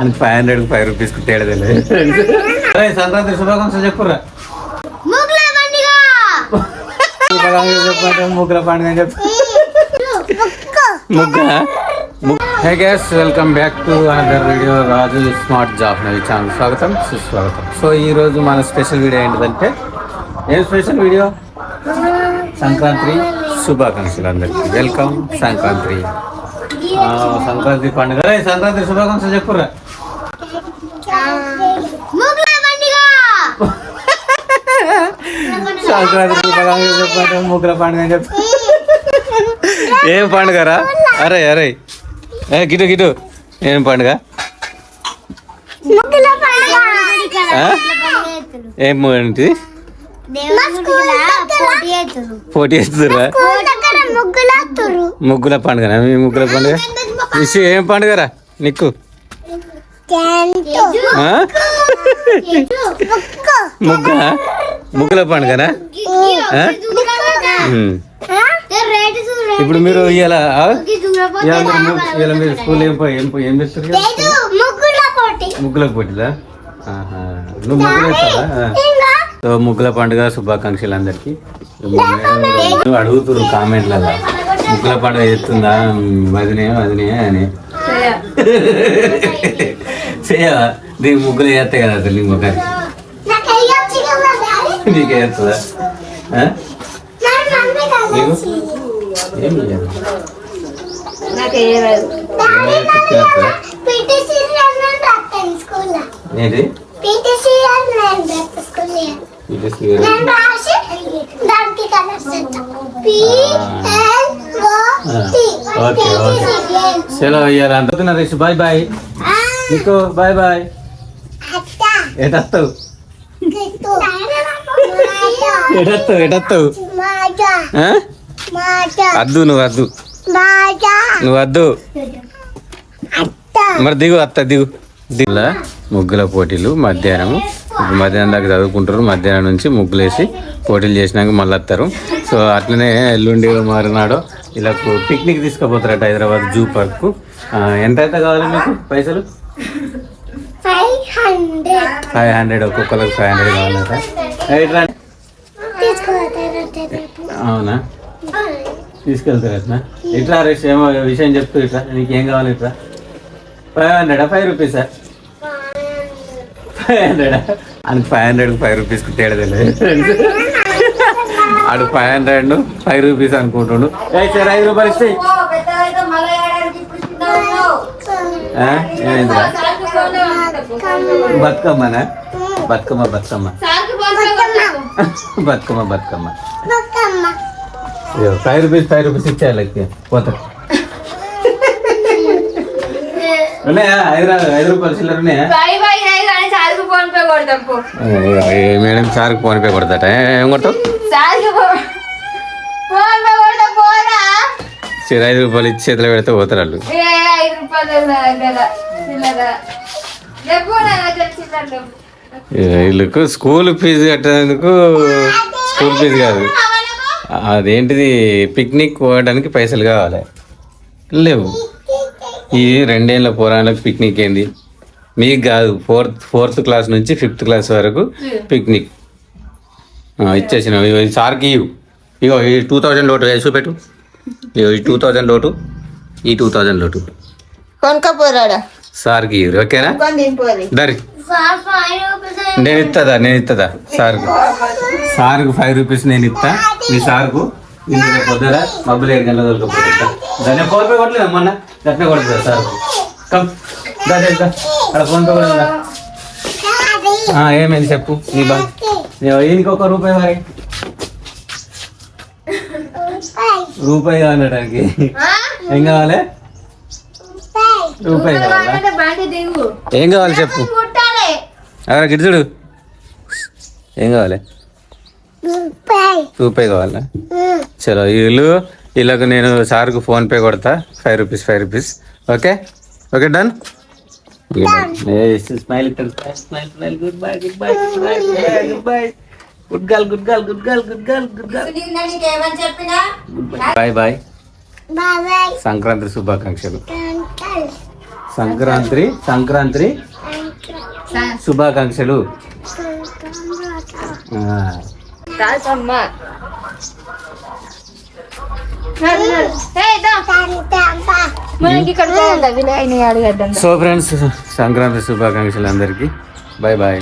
అని five hundred five rupees తేడా తెలియదు. సంక్రాంతి శుభాకాంక్షలు చెప్పురా. ముగ్గుల పండుగ అని చెప్పు. ముగ్గ. Hey guys welcome back to another video Raju smart job Navi channel స్వాగతం సుస్వాగతం. సో ఈ రోజు మన స్పెషల్ వీడియో ఏంటిదంటే ఏం స్పెషల్ వీడియో సంక్రాంతి. శుభాకాంక్షలు అందరికి. వెల్కమ్ సంక్రాంతి. సంక్రాంతి పండుగ. సంక్రాంతి శుభాకాంక్షలు చెప్పురా సంక్రాంతి శుభాకాంక్షలు చెప్పంటే ముగ్గుల పండుగ చెప్పు ఏం పండుగరా? అరే అరే. ఏ గిటు గిటు. ఏం పండుగ? ఏం ఏంటి? పోటీ చేస్తురా ముగ్గులు పండుగ మీ ముగ్గుల పండుగ? ఇసి ఏం పండుగరా? నీకు? ముగ్గ. ముగ్గుల పండుగనా. ఇప్పుడు మీరు ఇవాళ ఇవాళ మీరు స్కూల్ ఏం ఏం ఏం చేస్తారు? ముగ్గుల పోటీ. ముగ్గుల పోటీలా. నువ్వు ముగ్గులు వేస్తావా. సో ముగ్గుల పండుగ శుభాకాంక్షలు అందరికి అడుగుతున్నారు కామెంట్లలో ముగ్గుల పండుగ చేస్తుందా? వదినే వదినే అని. చేయవా? దీనికి ముగ్గులు చేస్తే కదా అసలు నీ ముఖానికి. నాకు అయ్యొచ్చు కదా డాడీ నీకే? చేస్తుందా ఆ? నీకు ఏం చేయదు. ఏమైనా పిచ్చి చేస్తుందా? పీటీసీ నేను రాస్తాను స్కూల్లో. ఏంటి? ఓకే ఓకే సెలవు ఇయ్యాలి అంటున్నా రేసు బాయ్ బాయ్ నీకు బాయ్ బాయ్ అత్త ఎటత్తావు గిట్టు ఎటత్తావు ఎటత్తావు మాజా ఆ? మాజా వద్దు నువ్వు వద్దు మాజా నువ్వు వద్దు అత్త మరి దిగు అత్త దిగు దిగులా ముగ్గుల పోటీలు మధ్యాహ్నం ఇప్పుడు మధ్యాహ్నం దాకా చదువుకుంటారు. మధ్యాహ్నం నుంచి ముగ్గులు వేసి పోటీలు చేసినాక మళ్ళీ వస్తారు. సో అట్లనే ఎల్లుండి మారినాడు ఇలా పిక్నిక్ తీసుకుపోతారట హైదరాబాద్ జూ పార్క్ ఎంత ఎంత కావాలి మీకు పైసలు? Five hundred. ఒక్కొక్కరికి ఫైవ్ హండ్రెడ్ కావాలట. అవునా? తీసుకెళ్తారు అట్లా ఇట్లా రేస్ ఏమో విషయం చెప్తూ ఇట్లా. నీకు ఏం కావాలి ఇట్లా? ఫైవ్ హండ్రెడా? ఫైవ్ రూపీసా? ఫైవ్ హండ్రెడా అని ఫైవ్ హండ్రెడ్ ఫైవ్ రూపీస్కి తేడా తెలియదు ఆడు ఫైవ్ హండ్రెడ్ ఫైవ్ రూపీస్ అనుకుంటుండు. సరే ఐదు రూపాయలు ఇస్తాయి ఏమైందిరా బతుకమ్మనా Bathukamma Bathukamma Bathukamma. Bathukamma five rupees five rupees ఇచ్చేయాలి లెక్క. పోతా. ఉన్నాయా? ఐదు ఐదు రూపాయలు చిల్లర ఉన్నాయా? మేడం సార్కి ఫోన్ పే కొడతాట? ఏ- కొడతావు? సరే ఐదు రూపాయలు ఇచ్చి చేతిలో పెడితే పోతారు వాళ్ళు. వీళ్ళకు స్కూల్ ఫీజు కట్టేందుకు స్కూల్ ఫీజు కాదు. అదేంటిది పిక్నిక్ పోవడానికి పైసలు కావాలి. లేవు. ఈ రెండేళ్ళ పోరాళ్ళకి పిక్నిక్ ఏంది? మీకు కాదు ఫోర్త్ ఫోర్త్ క్లాస్ నుంచి ఫిఫ్త్ క్లాస్ వరకు పిక్నిక్ ఇది సార్కి ఇవ్వు ఇగో ఈ టూ థౌజండ్ లోటు వేసి చూపెట్టు. ఇగో ఈ టూ థౌజండ్ లోటు. ఈ టూ థౌజండ్ లోటు. సార్కి ఇవ్వు ఓకేనా? దరి. నేను ఇస్తుందా నేను ఇస్తుందా సార్కు. సార్కు ఫైవ్ రూపీస్ నేను ఇస్తా మీ సార్కు. ఇందులో పొద్దున మబ్బులు ఏడు గంటల దొరకపోతా దాన్ని ఫోన్ పే కొట్టలేదు మొన్న? గట్నే కొడుతుందా సార్కు. కమ్ అక్కడ ఫోన్ పే కూడా ఏమైంది చెప్పు నీ బా ఈయనకి ఒక రూపాయి మరి. రూపాయి. కావాలడానికి ఏం కావాలి? రూపాయి. కావాలా? ఏం కావాలి చెప్పు? కుట్టాలి. అక్కడ గిడుచుడు ఏం కావాలి? రూపాయి. కావాలా? చలో వీళ్ళు వీళ్ళకు నేను సార్కు ఫోన్ పే కొడతా. Five rupees five rupees okay okay done smile smile smile good bye good bye good bye good bye good girl good girl good girl good girl good girl నీకేమని చెప్పినా? బాయ్ బాయ్ సంక్రాంతి శుభాకాంక్షలు. సంక్రాంతి సంక్రాంతి. శుభాకాంక్షలు. ఆ, so friends Sankranti శుభాకాంక్షలు అందరికీ. Bye bye